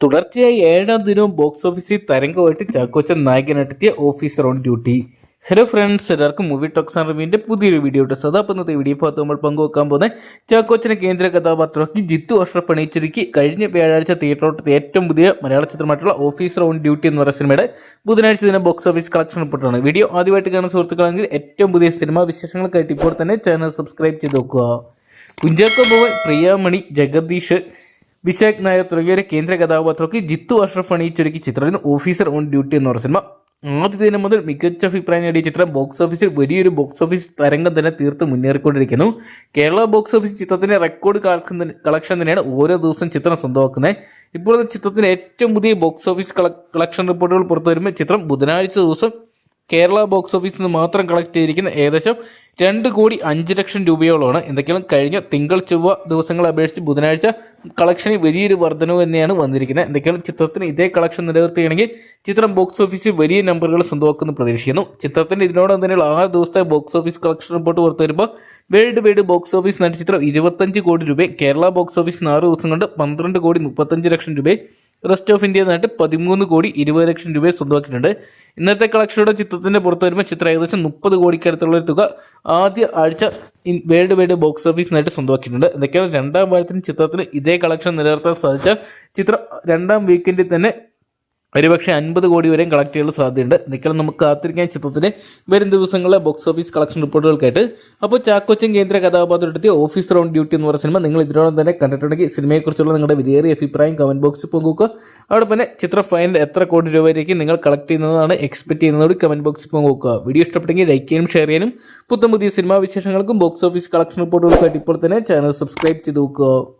തുടർച്ചയായി ഏഴാം ദിനവും ബോക്സ് ഓഫീസിൽ തരംഗമായിട്ട് Chackochan നായകനായിട്ടെത്തിയ officer on duty hello friends എല്ലാവർക്കും മൂവി ടോക്സ് ആൻഡ് റിവ്യൂവിന്റെ പുതിയൊരു വീഡിയോ ഉണ്ട് സദാ വീഡിയോ ഭാഗത്ത് നമ്മൾ പങ്കുവെക്കാൻ പോകുന്നത് ചാക്കോച്ചനെ കേന്ദ്ര കഥാപാത്രമാക്കി ജിത്തു അഷ്റഫ് അണിയിച്ചൊരുക്കി കഴിഞ്ഞ വ്യാഴാഴ്ച തിയേറ്ററോട്ടത്തെ ഏറ്റവും പുതിയ മലയാള ചിത്രമായിട്ടുള്ള ഓഫീസർ ഓൺ ഡ്യൂട്ടി എന്ന് പറയുന്ന സിനിമയുടെ ബുധനാഴ്ച ദിനം ബോക്സ് ഓഫീസ് കളക്ഷൻ റിപ്പോർട്ടാണ് വീഡിയോ ആദ്യമായിട്ട് കാണുന്ന സുഹൃത്തുക്കളാണെങ്കിൽ ഏറ്റവും പുതിയ സിനിമാ വിശേഷങ്ങൾക്കായിട്ട് ഇപ്പോൾ തന്നെ ചാനൽ സബ്സ്ക്രൈബ് ചെയ്ത് നോക്കുക. കുഞ്ചാക്കോ ബോവൻ പ്രിയാമണി ജഗദീഷ് വിശാഖ് നായർ തുടങ്ങിയവരെ കേന്ദ്ര കഥാപാത്രമൊക്കെ ജിത്തു അഷ്റഫ് അണിയിച്ചൊരുക്കി ചിത്രത്തിന് ഓഫീസർ ഓൺ ഡ്യൂട്ടി എന്ന് പറഞ്ഞ സിനിമ. ആദ്യ ദിനം മുതൽ മികച്ച അഭിപ്രായം നേടിയ ചിത്രം ബോക്സ് ഓഫീസിൽ വലിയൊരു ബോക്സ് ഓഫീസ് തരംഗം തന്നെ തീർത്ത് മുന്നേറിക്കൊണ്ടിരിക്കുന്നു. കേരള ബോക്സ് ഓഫീസ് ചിത്രത്തിന്റെ റെക്കോർഡ് കളക്ഷൻ തന്നെയാണ് ഓരോ ദിവസം ചിത്രം സ്വന്തമാക്കുന്നത്. ഇപ്പോഴത്തെ ചിത്രത്തിന്റെ ഏറ്റവും പുതിയ ബോക്സ് ഓഫീസ് കളക്ഷൻ റിപ്പോർട്ടുകൾ പുറത്തു വരുമ്പോൾ ചിത്രം ബുധനാഴ്ച ദിവസം കേരള ബോക്സ് ഓഫീസിൽ നിന്ന് മാത്രം കളക്ട് ചെയ്തിരിക്കുന്ന ഏകദേശം രണ്ട് കോടി അഞ്ച് ലക്ഷം രൂപയോളമാണ്. എന്തൊക്കെയാണ്? കഴിഞ്ഞ തിങ്കൾ ചൊവ്വ ദിവസങ്ങളെ അപേക്ഷിച്ച് ബുധനാഴ്ച കളക്ഷനിൽ വലിയൊരു വർധനവ് തന്നെയാണ് വന്നിരിക്കുന്നത്. എന്തൊക്കെയാണ്? ചിത്രത്തിന് ഇതേ കളക്ഷൻ നിലനിർത്തുകയാണെങ്കിൽ ചിത്രം ബോക്സ് ഓഫീസിൽ വലിയ നമ്പറുകൾ സ്വന്തമാക്കുമെന്ന് പ്രതീക്ഷിക്കുന്നു. ചിത്രത്തിന് ഇതിനോടൊപ്പം തന്നെയുള്ള ആറ് ദിവസത്തെ ബോക്സ് ഓഫീസ് കളക്ഷൻ റിപ്പോർട്ട് പുറത്തു വരുമ്പോൾ വേൾഡ് വൈഡ് ബോക്സ് ഓഫീസ് നടി ചിത്രം ഇരുപത്തഞ്ച് കോടി രൂപയും കേരള ബോക്സ് ഓഫീസ് ആറ് ദിവസം കൊണ്ട് പന്ത്രണ്ട് കോടി മുപ്പത്തഞ്ച് ലക്ഷം രൂപയും റെസ്റ്റ് ഓഫ് ഇന്ത്യ എന്നായിട്ട് പതിമൂന്ന് കോടി ഇരുപത് ലക്ഷം രൂപയെ സ്വന്തമാക്കിയിട്ടുണ്ട്. ഇന്നത്തെ കളക്ഷനോടെ ചിത്രത്തിന്റെ പുറത്ത് വരുമ്പോൾ ചിത്രം ഏകദേശം മുപ്പത് കോടിക്കടുത്തുള്ള ഒരു തുക ആദ്യ ആഴ്ച വേൾഡ് വൈഡ് ബോക്സ് ഓഫീസിനായിട്ട് സ്വന്തമാക്കിയിട്ടുണ്ട്. എന്തൊക്കെയാണ്? രണ്ടാം വാരത്തിന് ചിത്രത്തിന് ഇതേ കളക്ഷൻ നിലനിർത്താൻ സാധിച്ചാൽ ചിത്രം രണ്ടാം വീക്കെൻഡിൽ തന്നെ ഒരുപക്ഷെ അൻപത് കോടി വരെയും കളക്ട് ചെയ്യാനുള്ള സാധ്യതയുണ്ട്. നിൽക്കണം നമുക്ക് കാത്തിരിക്കാൻ ചിത്രത്തിന്റെ വരും ദിവസങ്ങളിലെ ബോക്സ് ഓഫീസ് കളക്ഷൻ റിപ്പോർട്ടുകൾക്കായിട്ട്. അപ്പോൾ ചാക്കോച്ചൻ കേന്ദ്ര കഥാപാത്രമെത്തിയ ഓഫീസ് റൗണ്ട് ഡ്യൂട്ടി എന്ന് പറഞ്ഞ സിനിമ നിങ്ങൾ ഇതിനോടൊപ്പം തന്നെ കണ്ടിട്ടുണ്ടെങ്കിൽ സിനിമയെക്കുറിച്ചുള്ള നിങ്ങളുടെ വിലയേറിയ അഭിപ്രായം കമന്റ് ബോക്സിൽ പങ്കുവെക്കുക. അവിടെ തന്നെ ചിത്ര ഫൈനൽ എത്ര കോടി രൂപയിലേക്ക് നിങ്ങൾ കളക്ട് ചെയ്യുന്നതാണ് എക്സ്പെക്ട് ചെയ്യുന്നതോട് കമന്റ് ബോക്സിൽ പങ്കുവെക്കുക. വീഡിയോ ഇഷ്ടപ്പെട്ടെങ്കിൽ ലൈക്ക് ചെയ്യാനും ഷെയർ ചെയ്യാനും. പുത്തം പുതിയ സിനിമാ വിശേഷങ്ങൾക്കും ബോക്സ് ഓഫീസ് കളക്ഷൻ റിപ്പോർട്ടുകൾക്കായിട്ട് ഇപ്പോൾ തന്നെ ചാനൽ സബ്സ്ക്രൈബ് ചെയ്ത് നോക്കുക.